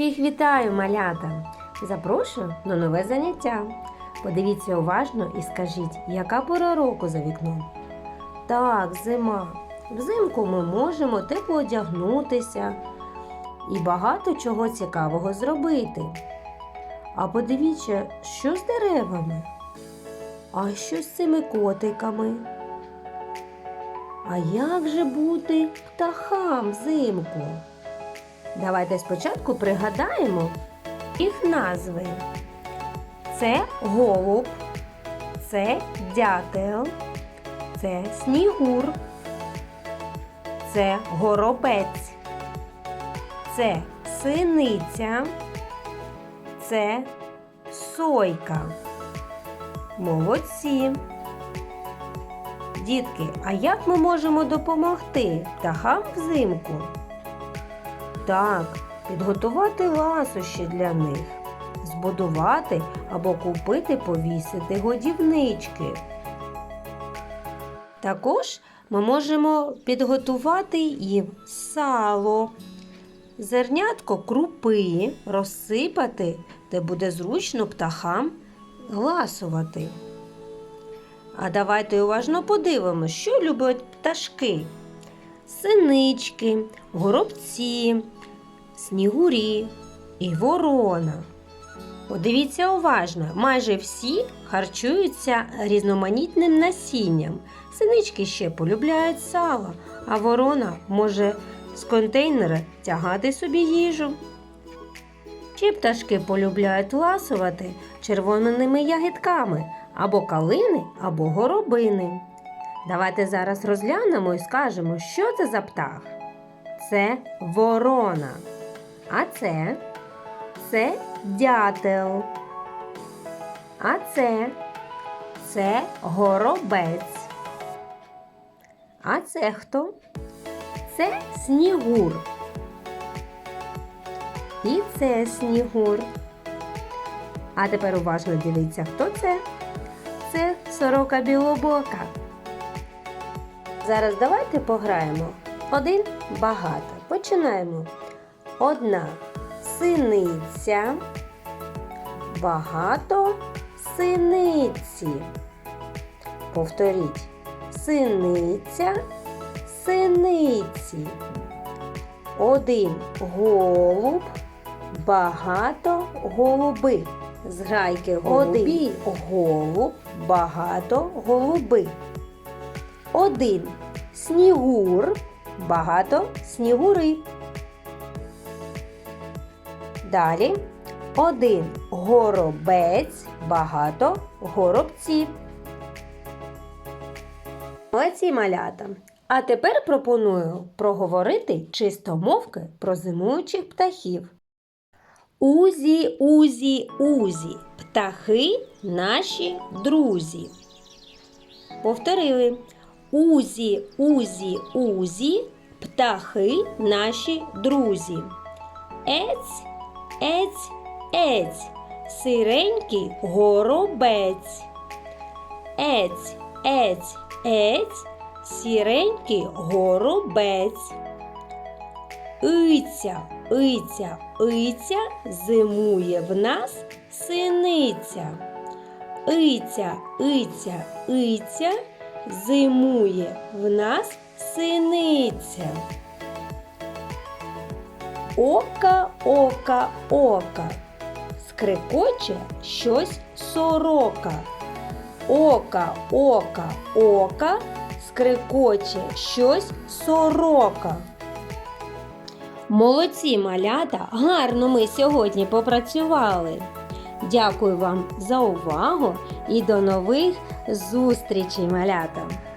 Всіх вітаю, малята! Запрошую на нове заняття. Подивіться уважно і скажіть, яка пора року за вікном? Так, зима. Взимку ми можемо тепло одягнутися і багато чого цікавого зробити. А подивіться, що з деревами? А що з цими котиками? А як же бути птахам взимку? Давайте спочатку пригадаємо їх назви. Це голуб, це дятел, це снігур, це горобець, це синиця, це сойка. Молодці. Дітки, а як ми можемо допомогти птахам взимку? Так, підготувати ласощі для них, збудувати або купити повісити годівнички. Також ми можемо підготувати їм сало, зернятко крупи, розсипати, де буде зручно птахам гласувати. А давайте уважно подивимося, що люблять пташки. Синички, горобці, снігурі і ворона. Подивіться уважно, майже всі харчуються різноманітним насінням. Синички ще полюбляють сало, а ворона може з контейнера тягати собі їжу. Ще пташки полюбляють ласувати червоними ягідками або калини, або горобини. Давайте зараз розглянемо і скажемо, що це за птах. Це ворона. А це це дятел. А це це горобець. А це хто? Це снігур. І це снігур. А тепер уважно дивіться, хто це? Це сорока білобока. Зараз давайте пограємо. Один багато. Починаємо. Одна синиця. Багато синиці. Повторіть. Синиця, синиці. Один голуб, багато голуби. Зграйки голубі. Один голуб, багато голуби. Один снігур, багато снігури. Далі один горобець, багато горобців. Молодці малята. А тепер пропоную проговорити чистомовки про зимуючих птахів. Узі, узі, узі, птахи наші друзі. Повторили. Узі, узі, узі, птахи наші друзі. Ець, ець, ець, сиренький горобець. Ець, ець, ець, сіренький горобець. Иця, иця, иця, зимує в нас синиця. Иця, иця, иця, зимує в нас синиця. Ока, ока, ока, скрикоче щось сорока. Ока, ока, ока, скрикоче щось сорока. Молодці малята, гарно ми сьогодні попрацювали. Дякую вам за увагу і до нових зустрічей, малята!